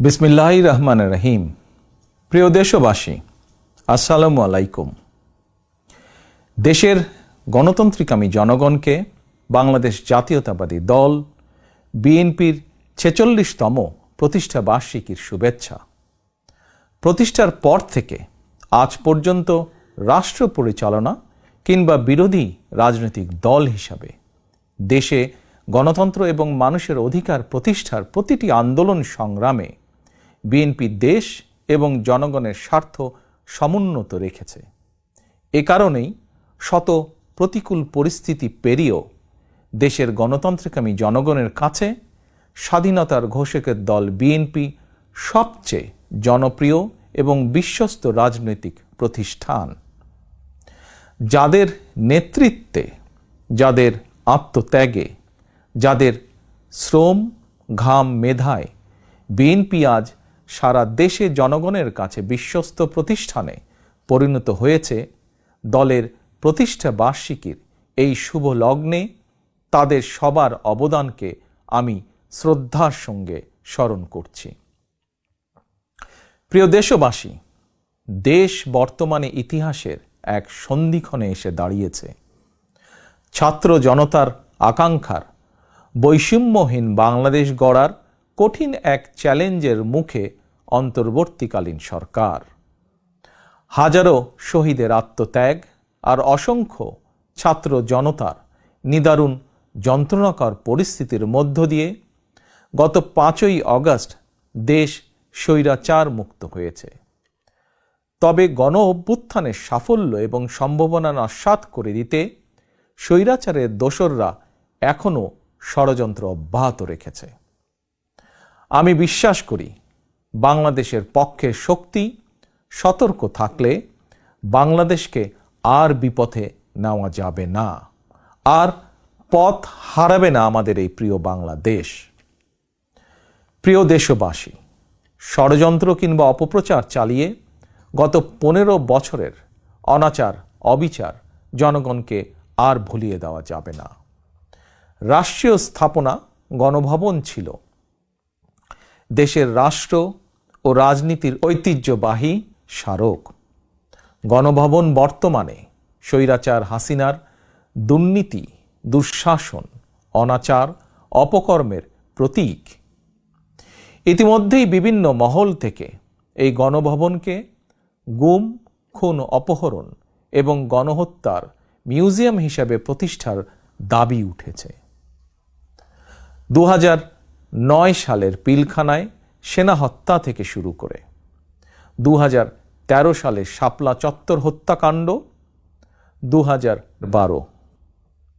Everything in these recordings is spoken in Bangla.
বিসমিল্লাহ রহমান রহিম। প্রিয় দেশবাসী, আসসালামু আলাইকুম। দেশের গণতান্ত্রিকামী জনগণকে বাংলাদেশ জাতীয়তাবাদী দল, বিএনপির ছেচল্লিশতম প্রতিষ্ঠা বার্ষিকীর শুভেচ্ছা। প্রতিষ্ঠার পর থেকে আজ পর্যন্ত রাষ্ট্র পরিচালনা কিংবা বিরোধী রাজনৈতিক দল হিসাবে দেশে গণতন্ত্র এবং মানুষের অধিকার প্রতিষ্ঠার প্রতিটি আন্দোলন সংগ্রামে বিএনপি দেশ এবং জনগণের স্বার্থ সমুন্নত রেখেছে। এ কারণেই শত প্রতিকূল পরিস্থিতি পেরিয়েও দেশের গণতন্ত্রকামী জনগণের কাছে স্বাধীনতার ঘোষকের দল বিএনপি সবচেয়ে জনপ্রিয় এবং বিশ্বস্ত রাজনৈতিক প্রতিষ্ঠান। যাদের নেতৃত্বে, যাদের আত্মত্যাগে, যাদের শ্রম ঘাম মেধায় বিএনপি আজ সারা দেশে জনগণের কাছে বিশ্বস্ত প্রতিষ্ঠানে পরিণত হয়েছে দলের প্রতিষ্ঠা বার্ষিকীর এই শুভ লগ্নে তাদের সবার অবদানকে আমি শ্রদ্ধার সঙ্গে স্মরণ করছি। প্রিয় দেশবাসী, দেশ বর্তমানে ইতিহাসের এক সন্ধিক্ষণে এসে দাঁড়িয়েছে। ছাত্র জনতার আকাঙ্ক্ষার বৈষম্যহীন বাংলাদেশ গড়ার কঠিন এক চ্যালেঞ্জের মুখে অন্তর্বর্তীকালীন সরকার। হাজারো শহীদের আত্মত্যাগ আর অসংখ্য ছাত্র জনতার নিদারুণ যন্ত্রণাকর পরিস্থিতির মধ্য দিয়ে গত পাঁচই অগস্ট দেশ স্বৈরাচার মুক্ত হয়েছে। তবে গণ অভ্যুত্থানের সাফল্য এবং সম্ভাবনা নস্বাত করে দিতে স্বৈরাচারের দোসররা এখনও ষড়যন্ত্র অব্যাহত রেখেছে। আমি বিশ্বাস করি বাংলাদেশের পক্ষে শক্তি, সতর্ক থাকলে বাংলাদেশকে আর বিপথে নেওয়া যাবে না। আর পথ হারাবে না আমাদের এই প্রিয় বাংলাদেশ। প্রিয় দেশবাসী, ষড়যন্ত্র কিংবা অপপ্রচার চালিয়ে গত পনেরো বছরের অনাচার, অবিচার জনগণকে আর ভুলিয়ে দেওয়া যাবে না। রাষ্ট্রীয় স্থাপনা গণভবন ছিল। দেশের রাষ্ট্র ও রাজনীতির ঐতিহ্যবাহী স্মারক। গণভবন বর্তমানে স্বৈরাচার হাসিনার দুর্নীতি, দুঃশাসন, অনাচার, অপকর্মের প্রতীক। ইতিমধ্যেই বিভিন্ন মহল থেকে এই গণভবনকে গুম, খুন, অপহরণ এবং গণহত্যার মিউজিয়াম হিসাবে প্রতিষ্ঠার দাবি উঠেছে। দু হাজার নয় সালের পিলখানায় সেনা হত্যা থেকে শুরু করে। দু তেরো সালে শাপলা চত্বর হত্যাকাণ্ড। দু হাজার বারো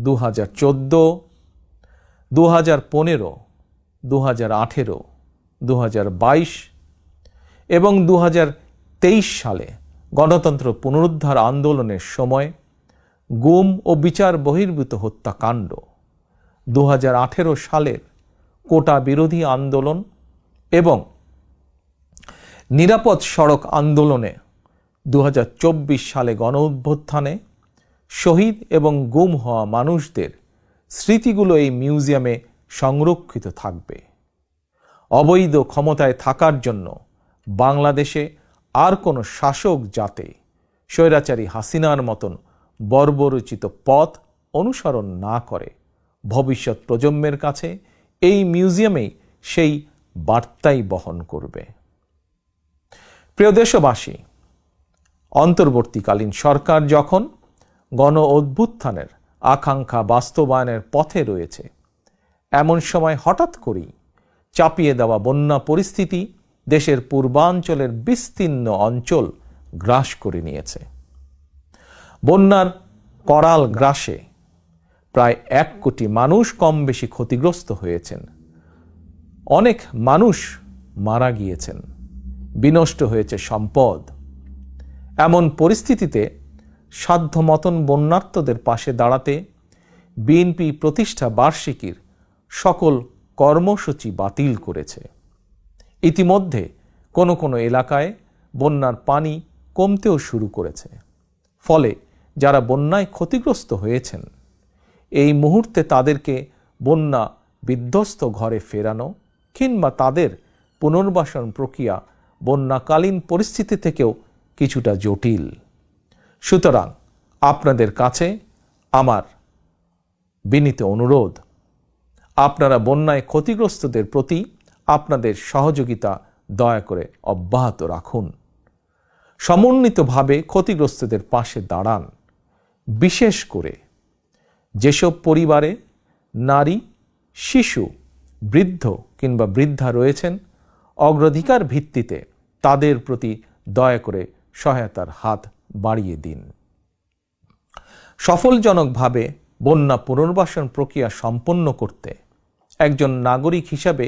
দু হাজার চোদ্দ দু হাজার পনেরো দু হাজার আঠেরো দু হাজার বাইশ এবং দু হাজার তেইশ সালে গণতন্ত্র পুনরুদ্ধার আন্দোলনের সময় গুম ও বিচার বহির্ভূত হত্যাকাণ্ড। দু হাজার আঠেরো সালের কোটা বিরোধী আন্দোলন এবং নিরাপদ সড়ক আন্দোলনে দু হাজার চব্বিশ সালে গণ অভ্যুত্থানে শহীদ এবং গুম হওয়া মানুষদের স্মৃতিগুলো এই মিউজিয়ামে সংরক্ষিত থাকবে। অবৈধ ক্ষমতায় থাকার জন্য বাংলাদেশে আর কোনো শাসক যাতে স্বৈরাচারী হাসিনার মতন বর্বরচিত পথ অনুসরণ না করে ভবিষ্যৎ প্রজন্মের কাছে এই মিউজিয়ামেই সেই বার্তাই বহন করবে। প্রিয় দেশবাসী, অন্তর্বর্তীকালীন সরকার যখন গণ অভ্যুত্থানের আকাঙ্ক্ষা বাস্তবায়নের পথে রয়েছে, এমন সময় হঠাৎ করেই চাপিয়ে দেওয়া বন্যা পরিস্থিতি দেশের পূর্বাঞ্চলের বিস্তীর্ণ অঞ্চল গ্রাস করে নিয়েছে। বন্যার করাল গ্রাসে প্রায় এক কোটি মানুষ কম বেশি ক্ষতিগ্রস্ত হয়েছেন। অনেক মানুষ মারা গিয়েছেন। বিনষ্ট হয়েছে সম্পদ। এমন পরিস্থিতিতে সাধ্যমতন বন্যার্থদের পাশে দাঁড়াতে বিএনপি প্রতিষ্ঠা বার্ষিকীর সকল কর্মসূচি বাতিল করেছে। ইতিমধ্যে কোনো কোনো এলাকায় বন্যার পানি কমতেও শুরু করেছে। ফলে যারা বন্যায় ক্ষতিগ্রস্ত হয়েছেন এই মুহূর্তে তাদেরকে বন্যা বিধ্বস্ত ঘরে ফেরানো কিংবা তাদের পুনর্বাসন প্রক্রিয়া বন্যাকালীন পরিস্থিতি থেকেও কিছুটা জটিল। সুতরাং আপনাদের কাছে আমার বিনীত অনুরোধ, আপনারা বন্যায় ক্ষতিগ্রস্তদের প্রতি আপনাদের সহযোগিতা দয়া করে অব্যাহত রাখুন। সমন্বিতভাবে ক্ষতিগ্রস্তদের পাশে দাঁড়ান। বিশেষ করে যেসব পরিবারে নারী, শিশু, বৃদ্ধ কিংবা বৃদ্ধা রয়েছেন, অগ্রাধিকার ভিত্তিতে তাদের প্রতি দয়া করে সহায়তার হাত বাড়িয়ে দিন। সফলজনকভাবে বন্যা পুনর্বাসন প্রক্রিয়া সম্পন্ন করতে একজন নাগরিক হিসাবে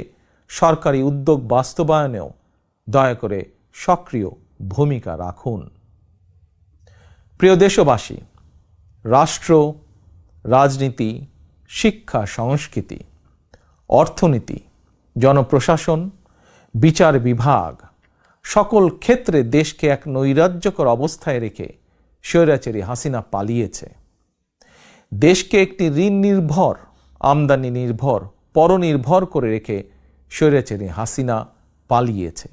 সরকারি উদ্যোগ বাস্তবায়নেও দয়া করে সক্রিয় ভূমিকা রাখুন। প্রিয় দেশবাসী, রাষ্ট্র রাজনীতি, শিক্ষা, সংস্কৃতি, অর্থনীতি, জনপ্রশাসন, বিচার বিভাগ সকল ক্ষেত্রে দেশকে এক নৈরাজ্যকর অবস্থায় রেখে স্বৈরাচারী হাসিনা পালিয়েছে। দেশকে একটি ঋণ নির্ভর, আমদানি নির্ভর, পরনির্ভর করে রেখে স্বৈরাচারী হাসিনা পালিয়েছে।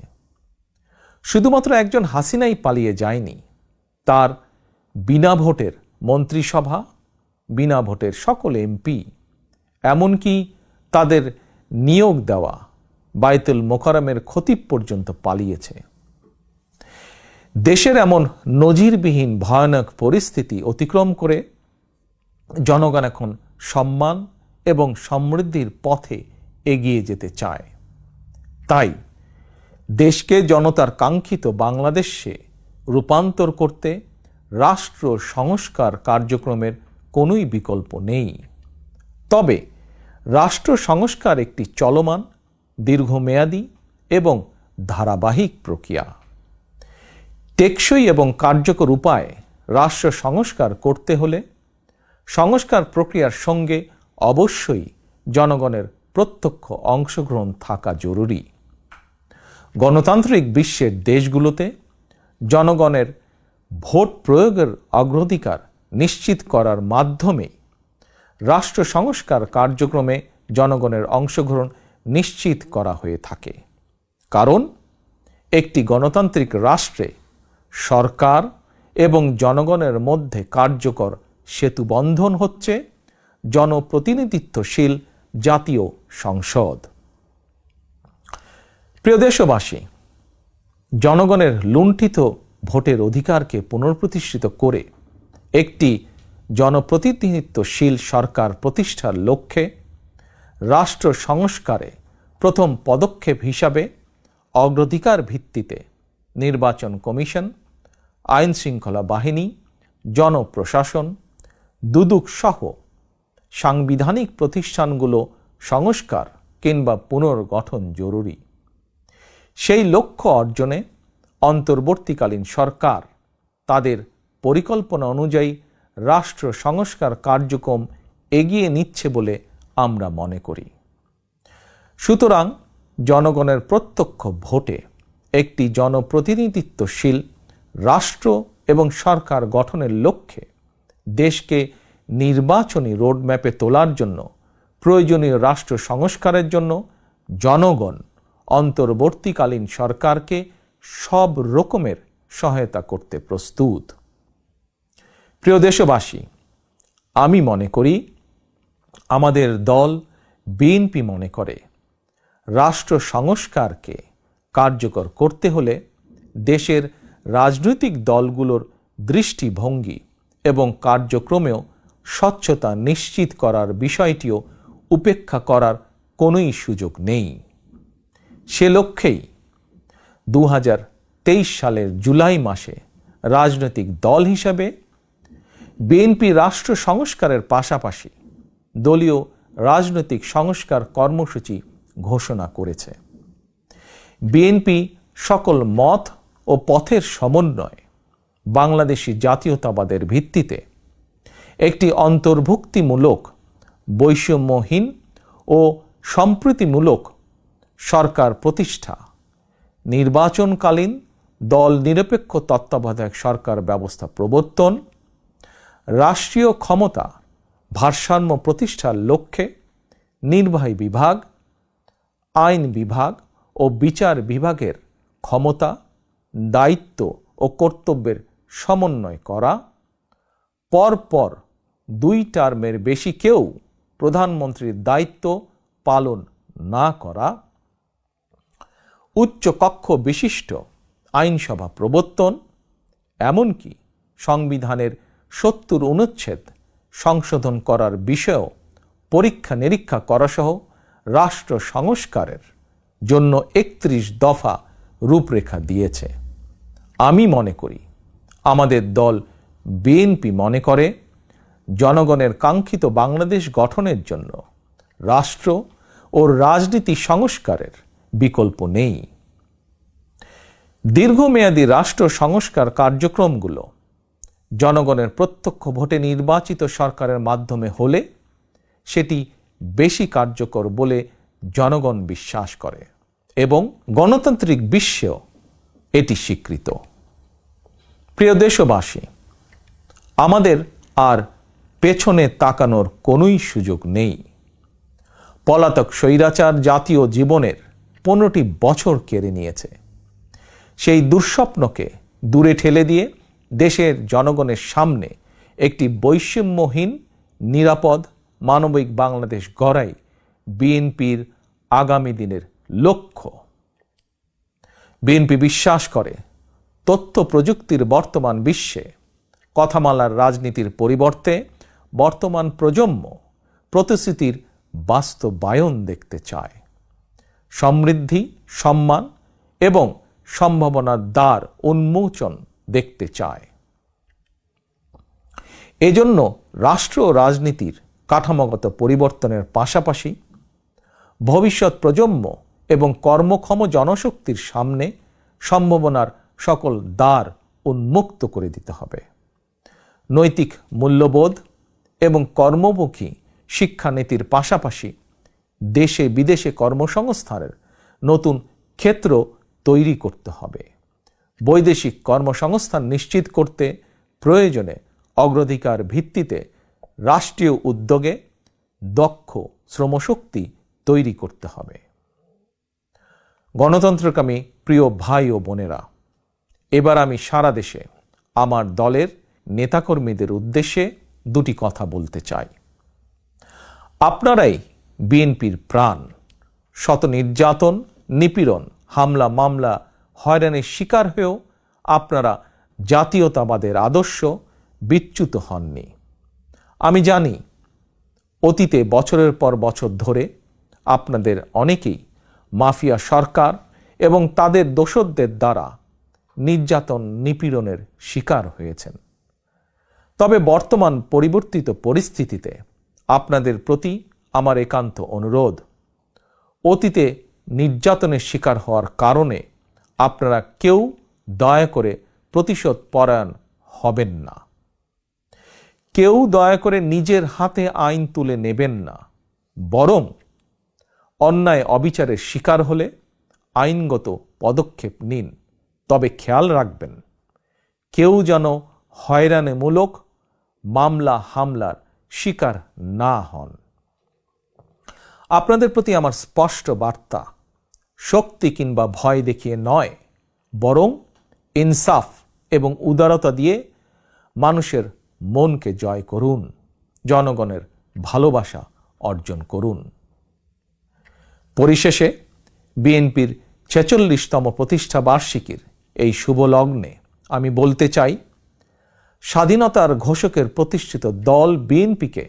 শুধুমাত্র একজন হাসিনাই পালিয়ে যায়নি, তার বিনা ভোটের মন্ত্রিসভা বিনা ভোটের সকল এমপি। এমনকি তাদের নিয়োগ দেওয়া বাইতুল মোকারমের খতিব পর্যন্ত পালিয়েছে। দেশের এমন নজিরবিহীন ভয়ানক পরিস্থিতি অতিক্রম করে জনগণ এখন সম্মান এবং সমৃদ্ধির পথে এগিয়ে যেতে চায়। তাই দেশকে জনতার কাঙ্ক্ষিত বাংলাদেশে রূপান্তর করতে রাষ্ট্র সংস্কার কার্যক্রমের কোনোই বিকল্প নেই। তবে রাষ্ট্র সংস্কার একটি চলমান, দীর্ঘমেয়াদী এবং ধারাবাহিক প্রক্রিয়া। টেকসই এবং কার্যকর উপায়ে রাষ্ট্র সংস্কার করতে হলে সংস্কার প্রক্রিয়ার সঙ্গে অবশ্যই জনগণের প্রত্যক্ষ অংশগ্রহণ থাকা জরুরি। গণতান্ত্রিক বিশ্বের দেশগুলোতে জনগণের ভোট প্রয়োগের অগ্রাধিকার নিশ্চিত করার মাধ্যমে রাষ্ট্র সংস্কার কার্যক্রমে জনগণের অংশগ্রহণ নিশ্চিত করা হয়ে থাকে। কারণ, একটি গণতান্ত্রিক রাষ্ট্রে সরকার এবং জনগণের মধ্যে কার্যকর সেতুবন্ধন হচ্ছে জনপ্রতিনিধিত্বশীল জাতীয় সংসদ। প্রিয় দেশবাসী, জনগণের লুণ্ঠিত ভোটের অধিকারকে পুনঃপ্রতিষ্ঠিত করে একটি জনপ্রতিনিধিত্বশীল সরকার প্রতিষ্ঠার লক্ষ্যে রাষ্ট্র সংস্কারে প্রথম পদক্ষেপ হিসাবে অগ্রাধিকার ভিত্তিতে নির্বাচন কমিশন, আইন শৃঙ্খলা বাহিনী, জনপ্রশাসন দুদুক সহ সাংবিধানিক প্রতিষ্ঠানগুলো সংস্কার কিংবা পুনর্গঠন জরুরি। সেই লক্ষ্য অর্জনে অন্তর্বর্তীকালীন সরকার তাদের পরিকল্পনা অনুযায়ী রাষ্ট্র সংস্কার কার্যক্রম এগিয়ে নিচ্ছে বলে আমরা মনে করি। সুতরাং জনগণের প্রত্যক্ষ ভোটে একটি জনপ্রতিনিধিত্বশীল রাষ্ট্র এবং সরকার গঠনের লক্ষ্যে দেশকে নির্বাচনী রোডম্যাপে তোলার জন্য, প্রয়োজনীয় রাষ্ট্র সংস্কারের জন্য জনগণ অন্তর্বর্তীকালীন সরকারকে সব রকমের সহায়তা করতে প্রস্তুত। প্রিয় দেশবাসী, আমি মনে করি আমাদের দল বিএনপি মনে করে। রাষ্ট্র সংস্কারকে কার্যকর করতে হলে দেশের রাজনৈতিক দলগুলোর দৃষ্টিভঙ্গি এবং কার্যক্রমেও স্বচ্ছতা নিশ্চিত করার বিষয়টিও উপেক্ষা করার কোনোই সুযোগ নেই। সে লক্ষ্যেই দু হাজার তেইশ সালের জুলাই মাসে রাজনৈতিক দল হিসাবে বিএনপি রাষ্ট্র সংস্কারের পাশাপাশি দলীয় রাজনৈতিক সংস্কার কর্মসূচি ঘোষণা করেছে। বিএনপি সকল মত ও পথের সমন্বয় বাংলাদেশি জাতীয়তাবাদের ভিত্তিতে একটি অন্তর্ভুক্তিমূলক, বৈষম্যহীন ও সম্প্রীতিমূলক সরকার প্রতিষ্ঠা, নির্বাচনকালীন দল নিরপেক্ষ তত্ত্বাবধায়ক সরকার ব্যবস্থা প্রবর্তন রাষ্ট্রীয় ক্ষমতা ভারসাম্য প্রতিষ্ঠার লক্ষ্যে নির্বাহী বিভাগ, আইন বিভাগ ও বিচার বিভাগের ক্ষমতা, দায়িত্ব ও কর্তব্যের সমন্বয় করা। পরপর দুই টার্মের বেশি কেউ প্রধানমন্ত্রীর দায়িত্ব পালন না করা। উচ্চ কক্ষ বিশিষ্ট আইনসভা প্রবর্তন, এমনকি সংবিধানের সত্তর অনুচ্ছেদ সংশোধন করার বিষয়েও পরীক্ষা নিরীক্ষা করাসহ রাষ্ট্র সংস্কারের জন্য একত্রিশ দফা রূপরেখা দিয়েছে। আমি মনে করি, আমাদের দল বিএনপি মনে করে, জনগণের কাঙ্ক্ষিত বাংলাদেশ গঠনের জন্য রাষ্ট্র ও রাজনীতি সংস্কারের বিকল্প নেই। দীর্ঘমেয়াদী রাষ্ট্র সংস্কার কার্যক্রমগুলো জনগণের প্রত্যক্ষ ভোটে নির্বাচিত সরকারের মাধ্যমে হলে সেটি বেশি কার্যকর বলে জনগণ বিশ্বাস করে এবং গণতান্ত্রিক বিশ্বেও এটি স্বীকৃত। প্রিয় দেশবাসী, আমাদের আর পেছনে তাকানোর কোনোই সুযোগ নেই। পলাতক স্বৈরাচার জাতীয় জীবনের পনেরোটি বছর কেড়ে নিয়েছে। সেই দুঃস্বপ্নকে দূরে ঠেলে দিয়ে দেশের জনগণের সামনে একটি বৈষম্যহীন, নিরাপদ, মানবিক বাংলাদেশ গড়াই বিএনপির আগামী দিনের লক্ষ্য। বিএনপি বিশ্বাস করে, তথ্য প্রযুক্তির বর্তমান বিশ্বে, কথামালার রাজনীতির পরিবর্তে বর্তমান প্রজন্ম প্রতিশ্রুতির বাস্তবায়ন দেখতে চায়। সমৃদ্ধি, সম্মান এবং সম্ভাবনার দ্বার উন্মোচন দেখতে চায়। এজন্য রাষ্ট্র ও রাজনীতির কাঠামোগত পরিবর্তনের পাশাপাশি ভবিষ্যৎ প্রজন্ম এবং কর্মক্ষম জনশক্তির সামনে সম্ভাবনার সকল দ্বার উন্মুক্ত করে দিতে হবে। নৈতিক মূল্যবোধ এবং কর্মমুখী শিক্ষানীতির পাশাপাশি দেশে বিদেশে কর্মসংস্থানের নতুন ক্ষেত্র তৈরি করতে হবে। বৈদেশিক কর্মসংস্থান নিশ্চিত করতে প্রয়োজনে অগ্রাধিকার ভিত্তিতে রাষ্ট্রীয় উদ্যোগে দক্ষ শ্রমশক্তি তৈরি করতে হবে। গণতন্ত্রকামী প্রিয় ভাই ও বোনেরা, এবার আমি সারা দেশে আমার দলের নেতাকর্মীদের উদ্দেশ্যে দুটি কথা বলতে চাই। আপনারাই বিএনপির প্রাণ, শত নির্যাতন, নিপীড়ন হামলা মামলা হয়রানির শিকার হয়েও আপনারা জাতীয়তাবাদের আদর্শ বিচ্যুত হননি। আমি জানি, অতীতে বছরের পর বছর ধরে আপনাদের অনেকেই মাফিয়া সরকার এবং তাদের দোসরদের দ্বারা নির্যাতন নিপীড়নের শিকার হয়েছেন। তবে বর্তমান পরিবর্তিত পরিস্থিতিতে আপনাদের প্রতি আমার একান্ত অনুরোধ, অতীতে নির্যাতনের শিকার হওয়ার কারণে আপনারা কেউ দয়া করে প্রতিশোধ পরায়ণ হবেন না। কেউ দয়া করে নিজের হাতে আইন তুলে নেবেন না। বরং অন্যায় অবিচারের শিকার হলে আইনগত পদক্ষেপ নিন। তবে খেয়াল রাখবেন, কেউ যেন হয়রানিমূলক মামলা হামলার শিকার না হন। আপনাদের প্রতি আমার স্পষ্ট বার্তা শক্তি কিংবা ভয় দেখিয়ে নয়, বরং ইনসাফ এবং উদারতা দিয়ে মানুষের মনকে জয় করুন, জনগণের ভালোবাসা অর্জন করুন। পরিশেষে, বিএনপির ছেচল্লিশতম প্রতিষ্ঠা বার্ষিকীর এই শুভ লগ্নে আমি বলতে চাই, স্বাধীনতার ঘোষকের প্রতিষ্ঠিত দল বিএনপিকে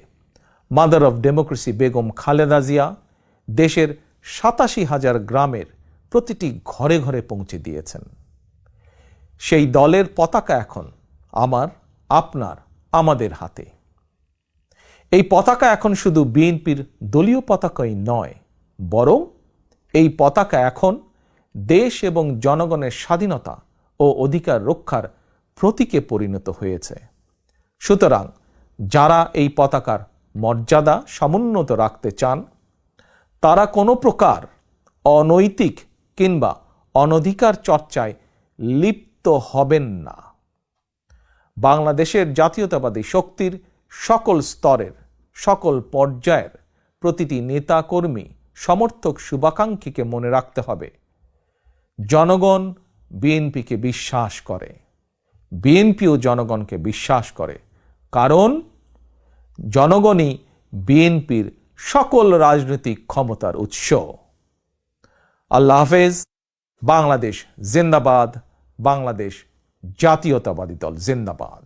mother of democracy Begum Khaleda Zia দেশের সাতাশি হাজার গ্রামের প্রতিটি ঘরে ঘরে পৌঁছে দিয়েছেন। সেই দলের পতাকা এখন আমার, আপনার, আমাদের হাতে। এই পতাকা এখন শুধু বিএনপির দলীয় পতাকাই নয়, বরং এই পতাকা এখন দেশ এবং জনগণের স্বাধীনতা ও অধিকার রক্ষার প্রতীকে পরিণত হয়েছে। সুতরাং যারা এই পতাকার মর্যাদা সমুন্নত রাখতে চান তারা কোনো প্রকার অনৈতিক কিংবা অনধিকার চর্চায় লিপ্ত হবেন না। বাংলাদেশের জাতীয়তাবাদী শক্তির সকল স্তরের, সকল পর্যায়ের প্রতিটি নেতা কর্মী সমর্থক শুভাকাঙ্ক্ষীকে মনে রাখতে হবে। জনগণ বিএনপিকে বিশ্বাস করে। বিএনপিও জনগণকে বিশ্বাস করে। কারণ জনগণই বিএনপির সকল রাজনৈতিক ক্ষমতার উৎস। আল্লাহ হাফেজ বাংলাদেশ জিন্দাবাদ বাংলাদেশ জাতীয়তাবাদী দল জিন্দাবাদ।